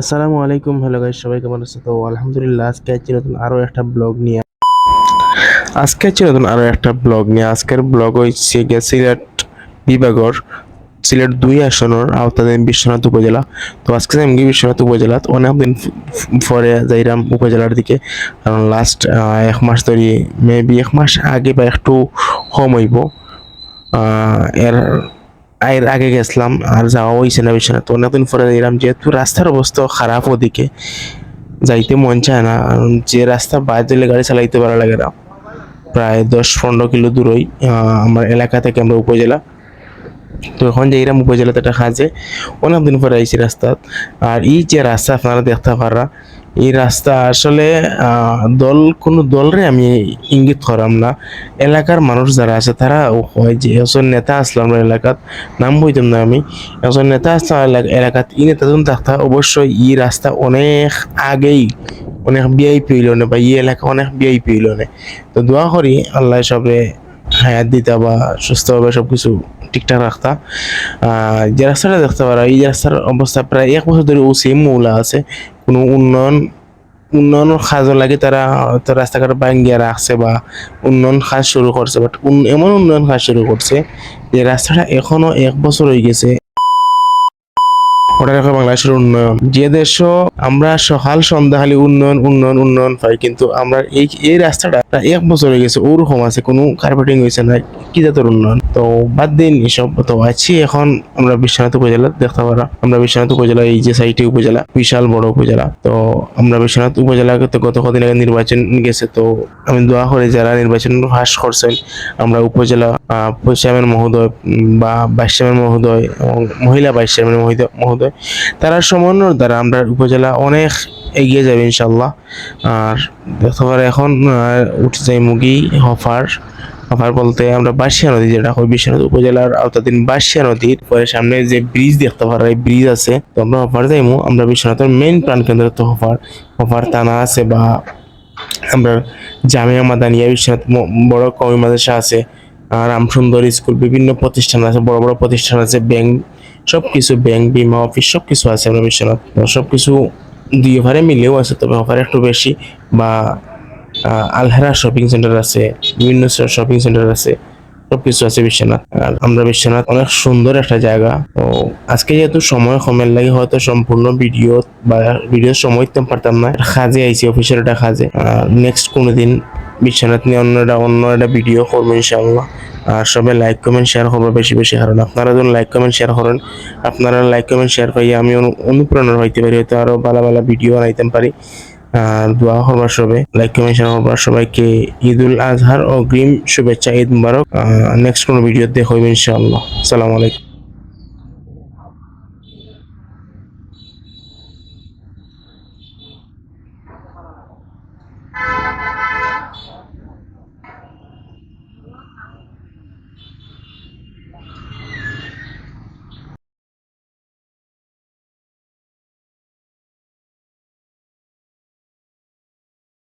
আসসালামু আলাইকুম। Hello guys সবাই কেমন আছে? তো আলহামদুলিল্লাহ, আজকে আছি নতুন আরও একটা ব্লগ নিয়ে। আজকে আছি নতুন আরও একটা ব্লগ নিয়ে। আজকের ব্লগ হচ্ছে গিয়ে সিলেট বিভাগর, সিলেট দুই আসনের আওতাধীন বিশ্বনাথ উপজেলা। তো আজকে গিয়ে বিশ্বনাথ উপজেলা অনেকদিন পরে যাইরাম উপজেলার দিকে। কারণ লাস্ট এক মাস ধরে মেবি এক মাস আগে বা একটু কম হইব। এর এর আগে গেছিলাম আর যাওয়া হয়েছে না বিছানা তো অনেকদিন পরে এলাম যেহেতু রাস্তার অবস্থা খারাপ ওদিকে, যাইতে মন চায় না। যে রাস্তা বাদ দিলে গাড়ি চালাইতে ভালো লাগে না। প্রায় দশ পনেরো কিলো দূরই আমার এলাকা থেকে আমরা উপজেলা। তো এখন যে এরম উপজেলাতে একটা কাজে অনেকদিন পরে আইছি রাস্তা। আর এই যে রাস্তা আপনারা দেখতে পারা এই রাস্তা আসলে দল, কোনো দলরে আমি ইঙ্গিত করাম না। এলাকার মানুষ যারা আছে, তারা হয় যে, একজন নেতা আসলো আমরা এলাকাত, নাম বইতাম না আমি। একজন নেতা আসলো এলাকা- এলাকাত ই নেতা যখন থাকতা, অবশ্যই ই রাস্তা অনেক আগেই, অনেক বিআইপি হইল না, বা ই এলাকা অনেক বিআইপি হইল না। তো দোয়া করি আল্লাহ সবে হায়াত দিতা বা সুস্থভাবে সব কিছু ঠিকঠাক রাখতা। যে রাস্তাটা দেখতে পারো, এই রাস্তার অবস্থা প্রায় এক বছর ধরে ও সেম মৌলা আছে। কোনো উন্নয়ন, উন্নয়নের কাজও লাগে তারা রাস্তাঘাট ভাঙ্গিয়ে রাখছে বা উন্নয়ন কাজ শুরু করছে বাট এমন উন্নয়ন কাজ শুরু করছে যে রাস্তাটা এখনও এক বছর হয়ে গেছে। ওটা দেখো বাংলাদেশের উন্নয়ন। যে দেশ আমরা সকাল, সন্ধ্যা খালি উন্নয়ন উন্নয়ন উন্নয়ন পাই, কিন্তু আমরা এই এই রাস্তাটা এক বছর হয়ে গেছে, ওরকম আছে, কোনো কার্পেটিং হয়েছে না, কি জাতের উন্নয়ন? তো বাদ দিন এসব, তো আছি এখন আমরা বিশ্বনাথ উপজেলা, দেখতে পারা। আমরা বিশ্বনাথ উপজেলা, এই যে সাইটে উপজেলা, বিশাল বড় উপজেলা। তো আমরা বিশ্বনাথ উপজেলাকে তো গত কদিন আগে নির্বাচন গেছে, তো আমি দোয়া করি যারা নির্বাচন হ্রাস করছেন, আমরা উপজেলা চেয়ারম্যান মহোদয়, বা ভাইস চেয়ারম্যান মহোদয় এবং মহিলা ভাইস চেয়ারম্যান মহোদয় মহোদয় তারা সমন্বয়ের দ্বারা আমরা উপজেলা অনেক এগিয়ে যাবে ইনশাল্লাহ আর পারে এখন উঠে যাই মুগি, হফার। হফার বলতে আমরা বাসিয়া নদী যেটা হয় বিশ্বনাথ উপজেলার আওতাধীন বাসিয়া নদীর পরে সামনে যে ব্রিজ দেখতে পারা, এই ব্রিজ আছে, তো আমরা হফার যাইমু। আমরা বিশ্বনাথের মেইন প্রাণকেন্দ্র তো হফার। হফার থানা আছে বা আমরা জামিয়া মাদানিয়া, বিশ্বনাথ বড় কমি মাদ্রাসা আছে, আর রামসুন্দর স্কুল, বিভিন্ন প্রতিষ্ঠান আছে, বড় বড় প্রতিষ্ঠান আছে, ব্যাংক সব কিছু ব্যাংক বিমা অফিস সব কিছু আছে আমরা বিশ্বনাথ সব কিছু দুই ওভারে মিলেও আছে, তবে ওভারে একটু বেশি। বা আলহেরা শপিং সেন্টার আছে, বিভিন্ন শপিং সেন্টার আছে সব কিছু আছে বিশ্বনাথ। আর আমরা বিশ্বনাথ অনেক সুন্দর একটা জায়গা। তো আজকে যেহেতু সময় কমের লাগে হয়তো সম্পূর্ণ ভিডিও বা ভিডিও সময় দিতে পারতাম না। কাজে আইছি অফিসের একটা কাজে নেক্সট কোনোদিন বিশ্বনাথ নিয়ে অন্য একটা অন্য একটা ভিডিও করব ইনশাআল্লাহ। আর সবাই লাইক কমেন্ট শেয়ার করব বেশি বেশি। কারণ আপনারা যখন লাইক কমেন্ট শেয়ার করেন, আপনারা লাইক কমেন্ট শেয়ার পাই আমি অনুপ্রেরণা হইতে পারি, হয়তো আরও ভালো ভালো ভিডিও বানাইতে পারি। আর দোয়া করবার সবে লাইক কমেন্ট শেয়ার করবার সবাইকে ঈদুল আজহার অগ্রিম শুভেচ্ছা, ঈদ মুবারক। নেক্সট কোনো ভিডিওতে হইব ইনশাআল্লাহ। সালাম আলাইকুম।